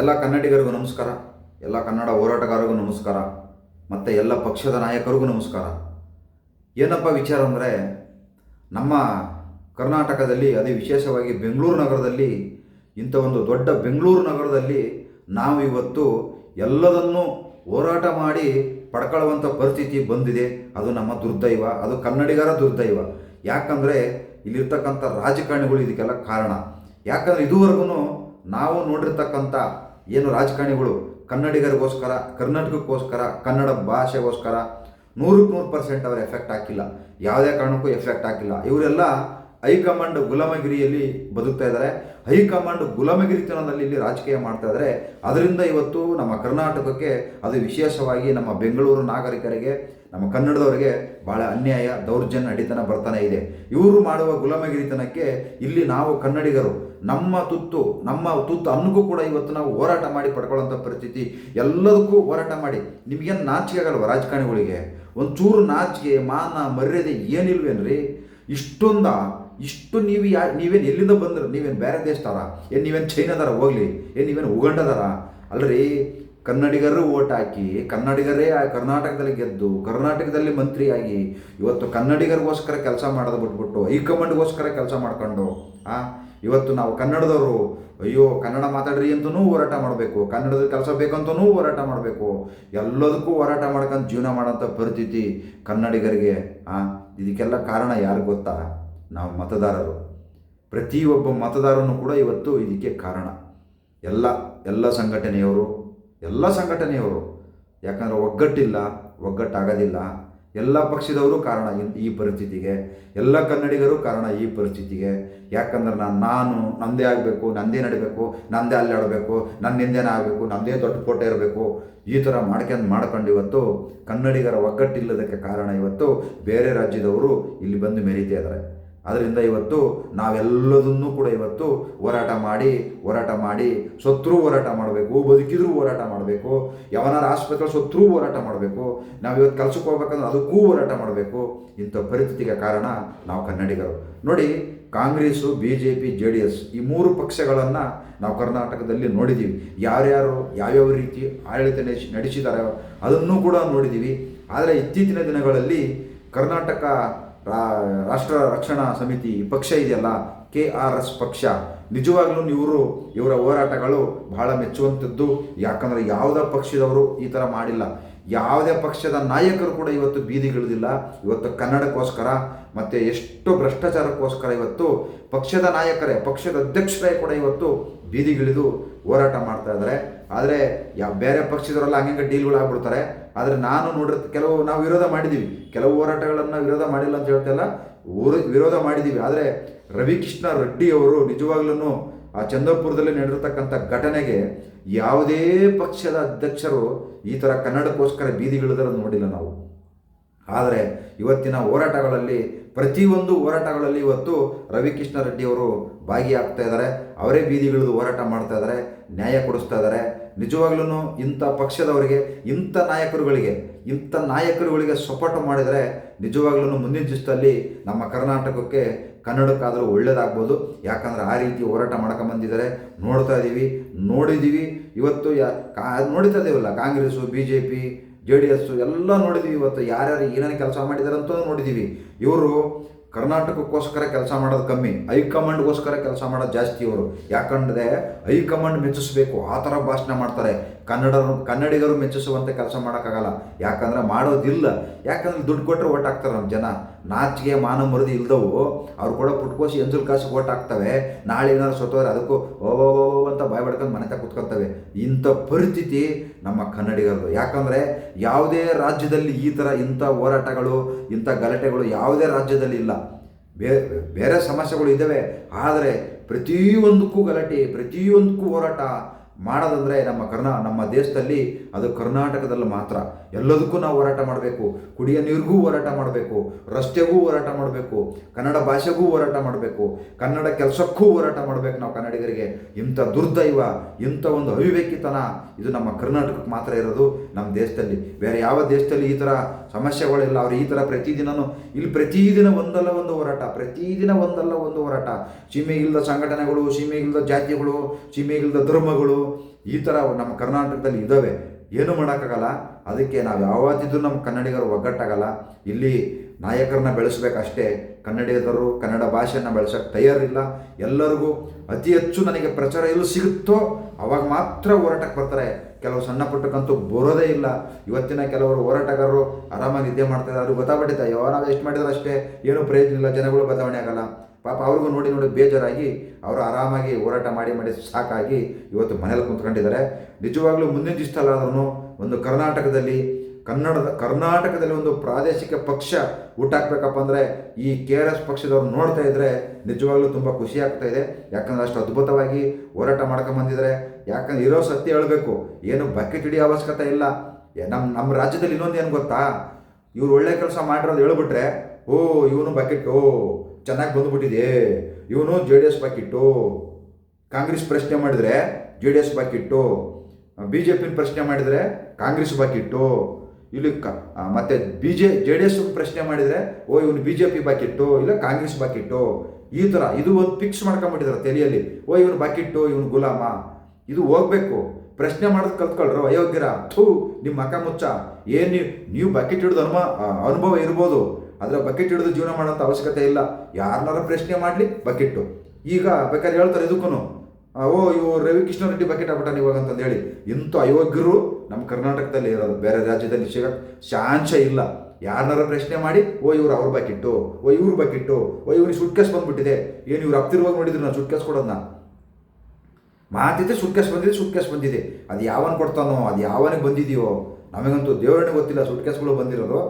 ಎಲ್ಲ ಕನ್ನಡಿಗರಿಗೂ ನಮಸ್ಕಾರ, ಎಲ್ಲ ಕನ್ನಡ ಹೋರಾಟಗಾರರಿಗೂ ನಮಸ್ಕಾರ, ಮತ್ತು ಎಲ್ಲ ಪಕ್ಷದ ನಾಯಕರಿಗೂ ನಮಸ್ಕಾರ. ಏನಪ್ಪ ವಿಚಾರ ಅಂದರೆ, ನಮ್ಮ ಕರ್ನಾಟಕದಲ್ಲಿ ಅದೇ ವಿಶೇಷವಾಗಿ ಬೆಂಗಳೂರು ನಗರದಲ್ಲಿ, ಇಂಥ ಒಂದು ದೊಡ್ಡ ಬೆಂಗಳೂರು ನಗರದಲ್ಲಿ ನಾವು ಇವತ್ತು ಎಲ್ಲದನ್ನೂ ಹೋರಾಟ ಮಾಡಿ ಪಡ್ಕೊಳ್ಳುವಂಥ ಪರಿಸ್ಥಿತಿ ಬಂದಿದೆ. ಅದು ನಮ್ಮ ದುರ್ದೈವ, ಅದು ಕನ್ನಡಿಗರ ದುರ್ದೈವ. ಯಾಕಂದರೆ, ಇಲ್ಲಿರ್ತಕ್ಕಂಥ ರಾಜಕಾರಣಿಗಳು ಇದಕ್ಕೆಲ್ಲ ಕಾರಣ. ಯಾಕಂದರೆ ಇದುವರೆಗೂ ನಾವು ನೋಡಿರ್ತಕ್ಕಂಥ ಏನು ರಾಜಕಾರಣಿಗಳು ಕನ್ನಡಿಗರಿಗೋಸ್ಕರ, ಕರ್ನಾಟಕಕ್ಕೋಸ್ಕರ, ಕನ್ನಡ ಭಾಷೆಗೋಸ್ಕರ ನೂರಕ್ಕೆ ನೂರು ಪರ್ಸೆಂಟ್ ಅವರ ಎಫೆಕ್ಟ್ ಹಾಕಿಲ್ಲ. ಯಾವುದೇ ಕಾರಣಕ್ಕೂ ಎಫೆಕ್ಟ್ ಹಾಕಿಲ್ಲ. ಇವರೆಲ್ಲ ಹೈಕಮಾಂಡ್ ಗುಲಾಮಗಿರಿಯಲ್ಲಿ ಬದುಕ್ತಾ ಇದ್ದಾರೆ. ಹೈಕಮಾಂಡ್ ಗುಲಾಮಗಿರಿತನದಲ್ಲಿ ಇಲ್ಲಿ ರಾಜಕೀಯ ಮಾಡ್ತಾ ಇದ್ದಾರೆ. ಅದರಿಂದ ಇವತ್ತು ನಮ್ಮ ಕರ್ನಾಟಕಕ್ಕೆ ಅದು ವಿಶೇಷವಾಗಿ ನಮ್ಮ ಬೆಂಗಳೂರು ನಾಗರಿಕರಿಗೆ ನಮ್ಮ ಕನ್ನಡದವರಿಗೆ ಭಾಳ ಅನ್ಯಾಯ, ದೌರ್ಜನ್ಯ, ಅಡಿತನ ಬರ್ತಾನೆ ಇದೆ. ಇವರು ಮಾಡುವ ಗುಲಾಮಗಿರಿತನಕ್ಕೆ ಇಲ್ಲಿ ನಾವು ಕನ್ನಡಿಗರು. ನಮ್ಮ ತುತ್ತು ನಮ್ಮ ತುತ್ತು ಅನ್ನಕ್ಕೂ ಕೂಡ ಇವತ್ತು ನಾವು ಹೋರಾಟ ಮಾಡಿ ಪಡ್ಕೊಳ್ಳೋಂಥ ಪರಿಸ್ಥಿತಿ. ಎಲ್ಲದಕ್ಕೂ ಹೋರಾಟ ಮಾಡಿ. ನಿಮಗೇನು ನಾಚಿಕೆ ಆಗಲ್ವ ರಾಜಕಾರಣಿಗಳಿಗೆ? ಒಂಚೂರು ನಾಚಿಕೆ, ಮಾನ, ಮರ್ಯಾದೆ ಏನಿಲ್ವೇನ್ರಿ ಇಷ್ಟೊಂದ, ಇಷ್ಟು ನೀವು ಯಾ, ನೀವೇನು ಎಲ್ಲಿಂದ ಬಂದ್ರೆ? ನೀವೇನು ಬೇರೆ ದೇಶದಾರ ಏನು ನೀವೇನು ಚೈನಾದಾರ ಹೋಗ್ಲಿ. ಏನು ನೀವೇನು ಉಗಂಡದಾರ ಅಲ್ರಿ? ಕನ್ನಡಿಗರು ಓಟ್ ಹಾಕಿ ಕನ್ನಡಿಗರೇ ಕರ್ನಾಟಕದಲ್ಲಿ ಗೆದ್ದು, ಕರ್ನಾಟಕದಲ್ಲಿ ಮಂತ್ರಿಯಾಗಿ ಇವತ್ತು ಕನ್ನಡಿಗರಿಗೋಸ್ಕರ ಕೆಲಸ ಮಾಡೋದು ಬಿಟ್ಬಿಟ್ಟು, ಹೈಕಮಾಂಡ್ಗೋಸ್ಕರ ಕೆಲಸ ಮಾಡ್ಕೊಂಡು, ಆ, ಇವತ್ತು ನಾವು ಕನ್ನಡದವರು, ಅಯ್ಯೋ, ಕನ್ನಡ ಮಾತಾಡ್ರಿ ಅಂತನೂ ಹೋರಾಟ ಮಾಡಬೇಕು ಕನ್ನಡದ ಕೆಲಸ ಬೇಕಂತನೂ ಹೋರಾಟ ಮಾಡಬೇಕು, ಎಲ್ಲದಕ್ಕೂ ಹೋರಾಟ ಮಾಡ್ಕೊಂಡು ಜೀವನ ಮಾಡೋಂಥ ಪರಿಸ್ಥಿತಿ ಕನ್ನಡಿಗರಿಗೆ, ಆ, ಇದಕ್ಕೆಲ್ಲ ಕಾರಣ ಯಾರು ಗೊತ್ತಾ? ನಾವು ಮತದಾರರು. ಪ್ರತಿಯೊಬ್ಬ ಮತದಾರನು ಕೂಡ ಇವತ್ತು ಇದಕ್ಕೆ ಕಾರಣ. ಎಲ್ಲ ಎಲ್ಲ ಸಂಘಟನೆಯವರು ಎಲ್ಲ ಸಂಘಟನೆಯವರು. ಯಾಕಂದರೆ ಒಗ್ಗಟ್ಟಿಲ್ಲ, ಒಗ್ಗಟ್ಟಾಗೋದಿಲ್ಲ. ಎಲ್ಲ ಪಕ್ಷದವರು ಕಾರಣ ಈ ಪರಿಸ್ಥಿತಿಗೆ. ಎಲ್ಲ ಕನ್ನಡಿಗರು ಕಾರಣ ಈ ಪರಿಸ್ಥಿತಿಗೆ. ಯಾಕಂದ್ರೆ ನಾನು ನಾನು ನಂದೇ ಆಗಬೇಕು, ನಂದೇ ನಡಿಬೇಕು, ನಂದೇ ಅಲ್ಲಿ ಆಡಬೇಕು ನನ್ನಿಂದೇನೇ ಆಗಬೇಕು, ನಂದೇ ದೊಡ್ಡ ಕೋಟೆ ಇರಬೇಕು. ಈ ಥರ ಮಾಡ್ಕೊಂಡು ಮಾಡ್ಕೊಂಡು ಇವತ್ತು ಕನ್ನಡಿಗರ ಒಗ್ಗಟ್ಟಿಲ್ಲದಕ್ಕೆ ಕಾರಣ ಇವತ್ತು ಬೇರೆ ರಾಜ್ಯದವರು ಇಲ್ಲಿ ಬಂದು ಮೆರೀತಾ ಇದ್ದಾರೆ. ಅದರಿಂದ ಇವತ್ತು ನಾವೆಲ್ಲದನ್ನೂ ಕೂಡ ಇವತ್ತು ಹೋರಾಟ ಮಾಡಿ ಹೋರಾಟ ಮಾಡಿ ಸತ್ರು ಹೋರಾಟ ಮಾಡಬೇಕು, ಬದುಕಿದ್ರೂ ಹೋರಾಟ ಮಾಡಬೇಕು, ಯಾವನಾರ ಆಸ್ಪತ್ರೆ ಸತ್ರು ಹೋರಾಟ ಮಾಡಬೇಕು ನಾವು ಇವತ್ತು ಕೆಲಸಕ್ಕೆ ಹೋಗ್ಬೇಕಂದ್ರೆ ಅದಕ್ಕೂ ಹೋರಾಟ ಮಾಡಬೇಕು. ಇಂಥ ಪರಿಸ್ಥಿತಿಗೆ ಕಾರಣ ನಾವು ಕನ್ನಡಿಗರು. ನೋಡಿ, Congress B J P J D S ಈ ಮೂರು ಪಕ್ಷಗಳನ್ನು ನಾವು ಕರ್ನಾಟಕದಲ್ಲಿ ನೋಡಿದ್ದೀವಿ ಯಾರ್ಯಾರು, ಯಾವ್ಯಾವ ರೀತಿ ಆಡಳಿತ ನಡೆಸಿ ನಡೆಸಿದ್ದಾರೆ ಅದನ್ನು ಕೂಡ ನೋಡಿದ್ದೀವಿ ಆದರೆ ಇತ್ತೀಚಿನ ದಿನಗಳಲ್ಲಿ ಕರ್ನಾಟಕ ರಾಷ್ಟ್ರ ರಕ್ಷಣಾ ಸಮಿತಿ ಪಕ್ಷ ಇದೆಯಲ್ಲ, ಕೆ ಆರ್ ಎಸ್ ಪಕ್ಷ. ನಿಜವಾಗ್ಲೂ ಇವರು, ಇವರ ಹೋರಾಟಗಳು ಬಹಳ ಮೆಚ್ಚುವಂಥದ್ದು. ಯಾಕಂದರೆ ಯಾವುದೇ ಪಕ್ಷದವರು ಈ ಥರ ಮಾಡಿಲ್ಲ. ಯಾವುದೇ ಪಕ್ಷದ ನಾಯಕರು ಕೂಡ ಇವತ್ತು ಬೀದಿಗಿಳಿದಿಲ್ಲ ಇವತ್ತು ಕನ್ನಡಕ್ಕೋಸ್ಕರ ಮತ್ತು ಎಷ್ಟು ಭ್ರಷ್ಟಾಚಾರಕ್ಕೋಸ್ಕರ ಇವತ್ತು ಪಕ್ಷದ ನಾಯಕರೇ, ಪಕ್ಷದ ಅಧ್ಯಕ್ಷರೇ ಕೂಡ ಇವತ್ತು ಬೀದಿಗಿಳಿದು ಹೋರಾಟ ಮಾಡ್ತಾ ಇದ್ದಾರೆ. ಆದರೆ ಯಾವ ಬೇರೆ ಪಕ್ಷದವರೆಲ್ಲ ಹಂಗೆ ಡೀಲ್ಗಳು ಆಗ್ಬಿಡ್ತಾರೆ ಆದರೆ ನಾನು ನೋಡಿರ್, ಕೆಲವು ನಾವು ವಿರೋಧ ಮಾಡಿದ್ದೀವಿ ಕೆಲವು ಹೋರಾಟಗಳನ್ನು ವಿರೋಧ ಮಾಡಿಲ್ಲ ಅಂತ ಹೇಳ್ತಿಲ್ಲ ಊರು ವಿರೋಧ ಮಾಡಿದ್ದೀವಿ ಆದರೆ ರವಿಕೃಷ್ಣ ರೆಡ್ಡಿ ಅವರು ನಿಜವಾಗ್ಲೂ ಆ ಚಂದ್ರಪುರದಲ್ಲಿ ನಡೆದಿರ್ತಕ್ಕಂಥ ಘಟನೆಗೆ ಯಾವುದೇ ಪಕ್ಷದ ಅಧ್ಯಕ್ಷರು ಈ ಥರ ಕನ್ನಡಕ್ಕೋಸ್ಕರ ಬೀದಿಗಿಳಿದರನ್ನು ನೋಡಿಲ್ಲ ನಾವು. ಆದರೆ ಇವತ್ತಿನ ಹೋರಾಟಗಳಲ್ಲಿ, ಪ್ರತಿಯೊಂದು ಹೋರಾಟಗಳಲ್ಲಿ ಇವತ್ತು ರವಿಕೃಷ್ಣ ರೆಡ್ಡಿ ಅವರು ಭಾಗಿಯಾಗ್ತಾ ಇದ್ದಾರೆ. ಅವರೇ ಬೀದಿಗಿಳಿದು ಹೋರಾಟ ಮಾಡ್ತಾ ಇದ್ದಾರೆ. ನ್ಯಾಯ ಕೊಡಿಸ್ತಾ ಇದ್ದಾರೆ. ನಿಜವಾಗ್ಲೂ ಇಂಥ ಪಕ್ಷದವರಿಗೆ, ಇಂಥ ನಾಯಕರುಗಳಿಗೆ ಇಂಥ ನಾಯಕರುಗಳಿಗೆ ಸಪೋರ್ಟ್ ಮಾಡಿದರೆ ನಿಜವಾಗ್ಲೂ ಮುಂದಿನ ದಿವಸದಲ್ಲಿ ನಮ್ಮ ಕರ್ನಾಟಕಕ್ಕೆ ಕನ್ನಡಕ್ಕಾದರೂ ಒಳ್ಳೇದಾಗ್ಬೋದು. ಯಾಕಂದರೆ ಆ ರೀತಿ ಹೋರಾಟ ಮಾಡ್ಕೊಂಬಂದಿದ್ದಾರೆ ನೋಡ್ತಾ ಇದ್ದೀವಿ ನೋಡಿದ್ದೀವಿ ಇವತ್ತು ಯಾ, ಕಾ, ನೋಡ್ತಾ ಇದ್ದೀವಲ್ಲ Congress B J P J D S ಎಲ್ಲ ನೋಡಿದ್ದೀವಿ ಇವತ್ತು ಯಾರ್ಯಾರು ಏನೇನು ಕೆಲಸ ಮಾಡಿದ್ದಾರೆ ಅಂತ ನೋಡಿದ್ದೀವಿ ಇವರು ಕರ್ನಾಟಕಕ್ಕೋಸ್ಕರ ಕೆಲಸ ಮಾಡೋದು ಕಮ್ಮಿ ಹೈಕಮಾಂಡ್ಗೋಸ್ಕರ ಕೆಲಸ ಮಾಡೋದು ಜಾಸ್ತಿ ಇವರು. ಯಾಕಂದರೆ ಹೈಕಮಾಂಡ್ ಮೆಚ್ಚಿಸ್ಬೇಕು, ಆ ಥರ ಭಾಷಣ ಮಾಡ್ತಾರೆ. ಕನ್ನಡ ಕನ್ನಡಿಗರು ಮೆಚ್ಚಿಸುವಂತೆ ಕೆಲಸ ಮಾಡೋಕ್ಕಾಗಲ್ಲ. ಯಾಕಂದ್ರೆ ಮಾಡೋದಿಲ್ಲ. ಯಾಕಂದ್ರೆ ದುಡ್ಡು ಕೊಟ್ಟರೆ ಓಟ್ ಹಾಕ್ತಾರೆ ನಮ್ಮ ಜನ. ನಾಚಿಗೆ ಮಾನ, ಮರದಿ ಇಲ್ದವು. ಅವ್ರು ಕೂಡ ಪುಟ್ಕೋಸಿ ಎಂಜಲ್ ಕಾಸಿಗೆ ಓಟ್ ಹಾಕ್ತವೆ ನಾಳೆ ಏನಾದ್ರು ಸೊತ್ತೋದ್ರೆ ಅದಕ್ಕೂ ಓ ಅಂತ ಬಾಯ್ ಬಡ್ಕೊಂಡು ಮನೆ ಕುತ್ಕೊತವೆ. ಇಂಥ ಪರಿಸ್ಥಿತಿ ನಮ್ಮ ಕನ್ನಡಿಗರದು. ಯಾಕಂದರೆ ಯಾವುದೇ ರಾಜ್ಯದಲ್ಲಿ ಈ ಥರ ಇಂಥ ಹೋರಾಟಗಳು, ಇಂಥ ಗಲಾಟೆಗಳು ಯಾವುದೇ ರಾಜ್ಯದಲ್ಲಿ ಇಲ್ಲ. ಬೇರೆ ಸಮಸ್ಯೆಗಳು ಇದ್ದಾವೆ. ಆದರೆ ಪ್ರತಿಯೊಂದಕ್ಕೂ ಗಲಾಟೆ, ಪ್ರತಿಯೊಂದಕ್ಕೂ ಹೋರಾಟ ಮಾಡೋದಂದರೆ ನಮ್ಮ ಕರ್ನಾ, ನಮ್ಮ ದೇಶದಲ್ಲಿ ಅದು ಕರ್ನಾಟಕದಲ್ಲಿ ಮಾತ್ರ. ಎಲ್ಲದಕ್ಕೂ ನಾವು ಹೋರಾಟ ಮಾಡಬೇಕು. ಕುಡಿಯೋ ನೀರಿಗೂ ಹೋರಾಟ ಮಾಡಬೇಕು. ರಸ್ತೆಗೂ ಹೋರಾಟ ಮಾಡಬೇಕು. ಕನ್ನಡ ಭಾಷೆಗೂ ಹೋರಾಟ ಮಾಡಬೇಕು. ಕನ್ನಡ ಕೆಲಸಕ್ಕೂ ಹೋರಾಟ ಮಾಡಬೇಕು ನಾವು ಕನ್ನಡಿಗರಿಗೆ. ಇಂಥ ದುರ್ದೈವ, ಇಂಥ ಒಂದು ಅವಿವೇಕಿತನ, ಇದು ನಮ್ಮ ಕರ್ನಾಟಕಕ್ಕೆ ಮಾತ್ರ ಇರೋದು. ನಮ್ಮ ದೇಶದಲ್ಲಿ. ಬೇರೆ ಯಾವ ದೇಶದಲ್ಲಿ ಈ ಥರ ಸಮಸ್ಯೆಗಳಿಲ್ಲ. ಅವ್ರು ಈ ಥರ ಪ್ರತಿದಿನನೂ ಇಲ್ಲಿ ಪ್ರತಿದಿನ ಒಂದಲ್ಲ ಒಂದು ಹೋರಾಟ, ಪ್ರತಿದಿನ ಒಂದಲ್ಲ ಒಂದು ಹೋರಾಟ. ಸೀಮೆ ಇಲ್ಲದ ಸಂಘಟನೆಗಳು, ಸೀಮೆ ಇಲ್ಲದ ಜಾತಿಗಳು, ಸೀಮೆ ಇಲ್ಲದ ಧರ್ಮಗಳು ಈ ಥರ ನಮ್ಮ ಕರ್ನಾಟಕದಲ್ಲಿ ಇದ್ದಾವೆ. ಏನು ಮಾಡೋಕ್ಕಾಗಲ್ಲ. ಅದಕ್ಕೆ ನಾವು ಯಾವತ್ತಿದ್ರೂ ನಮ್ಮ ಕನ್ನಡಿಗರು ಒಗ್ಗಟ್ಟಾಗಲ್ಲ. ಇಲ್ಲಿ ನಾಯಕರನ್ನ ಬೆಳೆಸಬೇಕಷ್ಟೇ, ಕನ್ನಡಿಗರು, ಕನ್ನಡ ಭಾಷೆಯನ್ನು ಬೆಳೆಸೋಕ್ಕೆ ತಯಾರಿಲ್ಲ. ಎಲ್ಲರಿಗೂ ಅತಿ ಹೆಚ್ಚು ನನಗೆ ಪ್ರಚಾರ ಎಲ್ಲೂ ಸಿಗುತ್ತೋ ಅವಾಗ ಮಾತ್ರ ಹೋರಾಟಕ್ಕೆ ಬರ್ತಾರೆ. ಕೆಲವು ಸಣ್ಣ ಪುಟ್ಟಕ್ಕಂತೂ ಬರೋದೇ ಇಲ್ಲ. ಇವತ್ತಿನ ಕೆಲವರು ಹೋರಾಟಗಾರರು ಆರಾಮಾಗಿ ನಿದ್ದೆ ಮಾಡ್ತಾರೆ ಅವ್ರಿಗೆ ಗೊತ್ತಾಗ್ಬಿಟ್ಟಿದೆ. ಯಾವ ನಾವು ಎಷ್ಟು ಮಾಡಿದ್ರೆ ಅಷ್ಟೇ ಏನೂ ಪ್ರಯೋಜನ ಇಲ್ಲ. ಜನಗಳು ಬದಲಾವಣೆ ಆಗಲ್ಲ. ಪಾಪ ಅವ್ರಿಗೂ ನೋಡಿ ನೋಡಿ ಬೇಜಾರಾಗಿ ಅವರು ಆರಾಮಾಗಿ ಹೋರಾಟ ಮಾಡಿ ಮಾಡಿ ಸಾಕಾಗಿ ಇವತ್ತು ಮನೇಲಿ ಕುಂತ್ಕೊಂಡಿದ್ದಾರೆ. ನಿಜವಾಗ್ಲೂ ಮುಂದಿನ ದಿವಸದಲ್ಲಾದ್ರೂ ಒಂದು ಕರ್ನಾಟಕದಲ್ಲಿ ಕನ್ನಡದ, ಕರ್ನಾಟಕದಲ್ಲಿ ಒಂದು ಪ್ರಾದೇಶಿಕ ಪಕ್ಷ ಹುಟ್ಟಾಕ್ಬೇಕಪ್ಪ ಅಂದರೆ ಈ ಕೆ ಆರ್ ಎಸ್ ಪಕ್ಷದವ್ರು ನೋಡ್ತಾ ಇದ್ರೆ ನಿಜವಾಗ್ಲೂ ತುಂಬ ಖುಷಿ ಆಗ್ತಾ ಇದೆ. ಯಾಕಂದ್ರೆ ಅಷ್ಟು ಅದ್ಭುತವಾಗಿ ಹೋರಾಟ ಮಾಡ್ಕೊಂಬಂದಿದ್ದಾರೆ ಯಾಕಂದ್ರೆ ಇರೋ ಸತ್ಯ ಹೇಳಬೇಕು. ಏನು ಬಕೆಟ್ ಹಿಡಿಯೋ ಅವಶ್ಯಕತೆ ಇಲ್ಲ. ನಮ್ಮ ನಮ್ಮ ರಾಜ್ಯದಲ್ಲಿ ಇನ್ನೊಂದು ಏನು ಗೊತ್ತಾ? ಇವ್ರು ಒಳ್ಳೆ ಕೆಲಸ ಮಾಡಿರೋದು ಹೇಳ್ಬಿಟ್ರೆ, ಓ, ಇವನು ಬಕೆಟ್ ಓ, ಚೆನ್ನಾಗಿ ಬಂದ್ಬಿಟ್ಟಿದೆ ಇವನು J D S bucket. Congress ಪ್ರಶ್ನೆ ಮಾಡಿದರೆ J D S bucket. B J ಪಿನ ಪ್ರಶ್ನೆ ಮಾಡಿದರೆ ಕಾಂಗ್ರೆಸ್ ಬಕೆಟ್ಟು. ಇಲ್ಲಿ ಕ ಆ, ಮತ್ತೆ B J J D S ಪ್ರಶ್ನೆ ಮಾಡಿದರೆ ಓ ಇವನು ಬಿ ಜೆ ಪಿ ಬಾಕಿಟ್ಟು ಇಲ್ಲ ಕಾಂಗ್ರೆಸ್ ಬಾಕಿಟ್ಟು ಈ ಥರ ಇದು ಒಂದು ಫಿಕ್ಸ್ ಮಾಡ್ಕೊಂಬಿಟ್ಟಿದ್ದಾರೆ ತಲೆಯಲ್ಲಿ. ಓ ಇವನು ಬಾಕಿಟ್ಟು ಇವನು ಗುಲಾಮ. ಇದು ಹೋಗ್ಬೇಕು. ಪ್ರಶ್ನೆ ಮಾಡೋದು ಕಲ್ತ್ಕೊಳ್ರು. ಅಯೋಗ್ಯರ ಥೂ ನಿಮ್ಮ ಮಕ ಮುಚ್ಚ. ಏನು ನೀವು ನೀವು ಬಕೆಟ್ ಹಿಡಿದು ಅನುಮ ಅನುಭವ ಇರ್ಬೋದು. ಆದರೆ ಬಕೆಟ್ ಹಿಡಿದು ಜೀವನ ಮಾಡೋಂಥ ಅವಶ್ಯಕತೆ ಇಲ್ಲ. ಯಾರನ್ನಾರ ಪ್ರಶ್ನೆ ಮಾಡಲಿ ಬಕೆಟ್ಟು. ಈಗ ಬೇಕಾದ್ರೆ ಹೇಳ್ತಾರೆ ಇದಕ್ಕೂ ಓ, ಇವು ರವಿಕೃಷ್ಣ ರೆಡ್ಡಿ ಬಕೆಟ್ ಆಗ್ಬಿಟ್ಟಾನೆ ಇವಾಗ ಅಂತಂದು ಹೇಳಿ. ಇಂಥ ಅಯೋಗ್ಯರು ನಮ್ಮ ಕರ್ನಾಟಕದಲ್ಲಿ ಇರೋದು. ಬೇರೆ ರಾಜ್ಯದಲ್ಲಿ ಸಿಗ ಶಾಂಚ ಇಲ್ಲ. ಯಾರನ್ನಾರ ಪ್ರಶ್ನೆ ಮಾಡಿ, ಓ, ಇವ್ರು ಅವ್ರ ಬಕೆಟ್ಟು ಓ, ಇವ್ರ ಬಕೆಟ್ಟು ಓ, ಇವ್ರಿಗೆ ಸುಟ್ಕೇಸ್ ಬಂದ್ಬಿಟ್ಟಿದೆ. ಏನು ಇವ್ರು ಹತ್ತಿರುವಾಗ ನೋಡಿದ್ರು ನಾನು ಸುಟ್ಕೇಸ್ ಕೊಡೋದನ್ನ ಮಾತಿದ್ದೆ ಸುಟ್ಕೇಸ್ ಬಂದಿದೆ ಸುಟ್ಕೇಸ್ ಬಂದಿದೆ. ಅದು ಯಾವನ್ ಕೊಡ್ತಾನೋ, ಅದು ಯಾವನಿಗೆ ಬಂದಿದೆಯೋ, ನಮಗಂತೂ ದೇವರನ್ನೇ ಗೊತ್ತಿಲ್ಲ ಸುಟ್ಕೇಸ್ಗಳು ಬಂದಿರೋದು.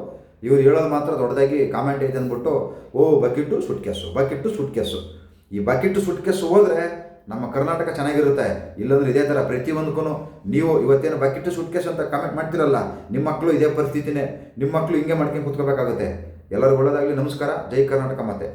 ಇವ್ರು ಹೇಳೋದು ಮಾತ್ರ ದೊಡ್ಡದಾಗಿ ಕಾಮೆಂಟ್ ಐತೆ ಅಂದ್ಬಿಟ್ಟು, ಓ ಬಕೆಟ್ಟು ಸುಟ್ಕೇಸು ಬಕೆಟ್ಟು ಸುಟ್ಕೇಸು ಈ ಬಕೆಟ್ಟು ಸುಟ್ಕೇಸು ಹೋದರೆ ನಮ್ಮ ಕರ್ನಾಟಕ ಚೆನ್ನಾಗಿರುತ್ತೆ. ಇಲ್ಲಂದ್ರೆ ಇದೇ ಥರ ಪ್ರತಿಯೊಂದಕ್ಕೂ ನೀವು ಇವತ್ತೇನು ಬಕೆಟ್ ಸುಟ್ ಕೇಸ್ ಅಂತ ಕಮೆಂಟ್ ಮಾಡ್ತಿರಲ್ಲ ನಿಮ್ಮ ಮಕ್ಕಳು ಇದೇ ಪರಿಸ್ಥಿತಿನೇ ನಿಮ್ಮ ಮಕ್ಕಳು ಹಿಂಗೆ ಮಾಡ್ಕೊಂಡು ಕುತ್ಕೋಬೇಕಾಗುತ್ತೆ. ಎಲ್ಲರಿಗೂ ಒಳ್ಳೆಯದಾಗಲಿ ನಮಸ್ಕಾರ, ಜೈ ಕರ್ನಾಟಕ ಮತ್ತೆ